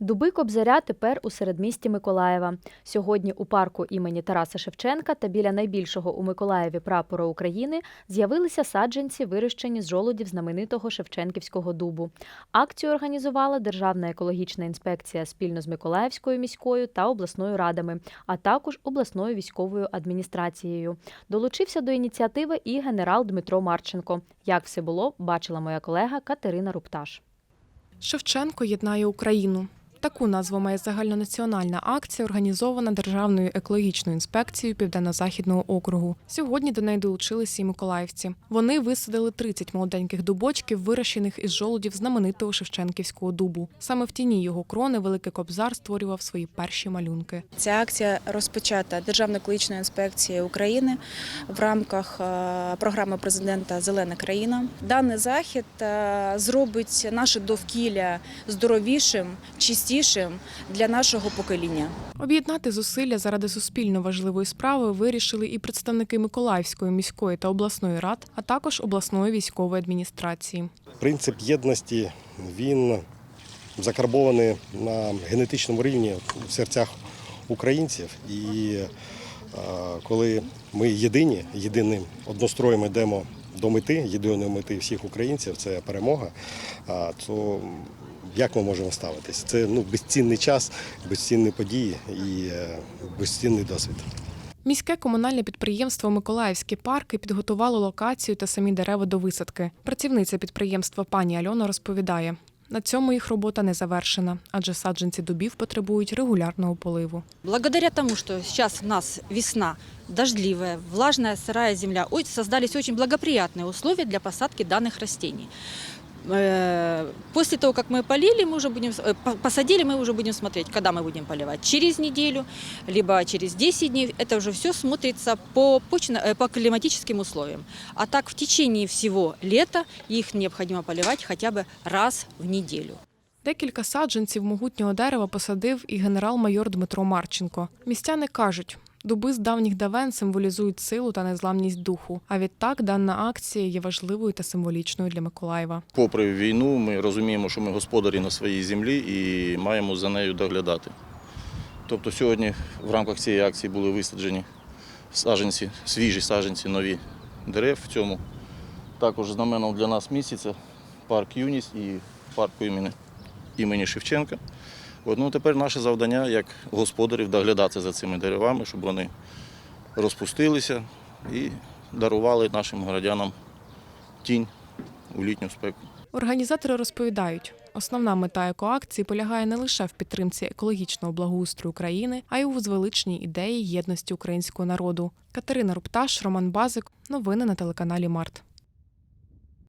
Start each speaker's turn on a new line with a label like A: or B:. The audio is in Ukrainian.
A: Дуби Кобзаря тепер у середмісті Миколаєва. Сьогодні у парку імені Тараса Шевченка та біля найбільшого у Миколаєві прапора України з'явилися саджанці, вирощені з жолудів знаменитого Шевченківського дубу. Акцію організувала Державна екологічна інспекція спільно з Миколаївською міською та обласною радами, а також обласною військовою адміністрацією. Долучився до ініціативи і генерал Дмитро Марченко. Як все було, бачила моя колега Катерина Рупташ.
B: Шевченко єднає Україну. Таку назву має загальнонаціональна акція, організована Державною екологічною інспекцією Південно-Західного округу. Сьогодні до неї долучилися і миколаївці. Вони висадили 30 молоденьких дубочків, вирощених із жолудів знаменитого Шевченківського дубу. Саме в тіні його крони Великий Кобзар створював свої перші малюнки.
C: Ця акція розпочата Державною екологічною інспекцією України в рамках е, програми президента Зелена країна. Даний захід е, зробить наше довкілля здоровішим, чистішим для нашого покоління.
B: Об'єднати зусилля заради суспільно важливої справи вирішили і представники Миколаївської міської та обласної рад, а також обласної військової адміністрації.
D: Принцип єдності він закарбований на генетичному рівні в серцях українців. І е, коли ми єдині, єдиним одностроєм йдемо до мети, єдиної мети всіх українців це перемога, то як ми можемо ставитись? Це ну, безцінний час, безцінні події і е, безцінний досвід.
B: Міське комунальне підприємство Миколаївські парки підготувало локацію та самі дерева до висадки. Працівниця підприємства пані Альона розповідає. На цьому їх робота не завершена, адже саджанці дубів потребують регулярного поливу.
E: Благодаря тому, что сейчас у нас весна дождливая, влажная, сырая земля, ой, создались очень благоприятные условия для посадки данных растений. Э, После того, как мы полили, мы уже будем, э, по- посадили, мы уже будем смотреть, когда мы будем поливать. Через неделю, либо через 10 дней. Это уже все смотрится по, почно- э, по климатическим условиям. А так в течение всего лета их необходимо поливать хотя бы раз в неделю.
B: Декілька саджанців могутнього дерева посадив і генерал-майор Дмитро Марченко. Містяни кажуть, дуби з давніх давен символізують силу та незламність духу. А відтак дана акція є важливою та символічною для Миколаєва.
F: Попри війну, ми розуміємо, що ми господарі на своїй землі і маємо за нею доглядати. Тобто сьогодні в рамках цієї акції були висаджені саджанці, свіжі саджанці нові дерев в цьому. Також знаменом для нас місяця парк Юність і імені, імені Шевченка. Ну, тепер наше завдання як господарів доглядати за цими деревами, щоб вони розпустилися і дарували нашим городянам тінь у літню спеку.
B: Організатори розповідають, основна мета екоакції полягає не лише в підтримці екологічного благоустрою країни, а й у звеличній ідеї єдності українського народу. Катерина Рупташ, Роман Базик. Новини на телеканалі Март.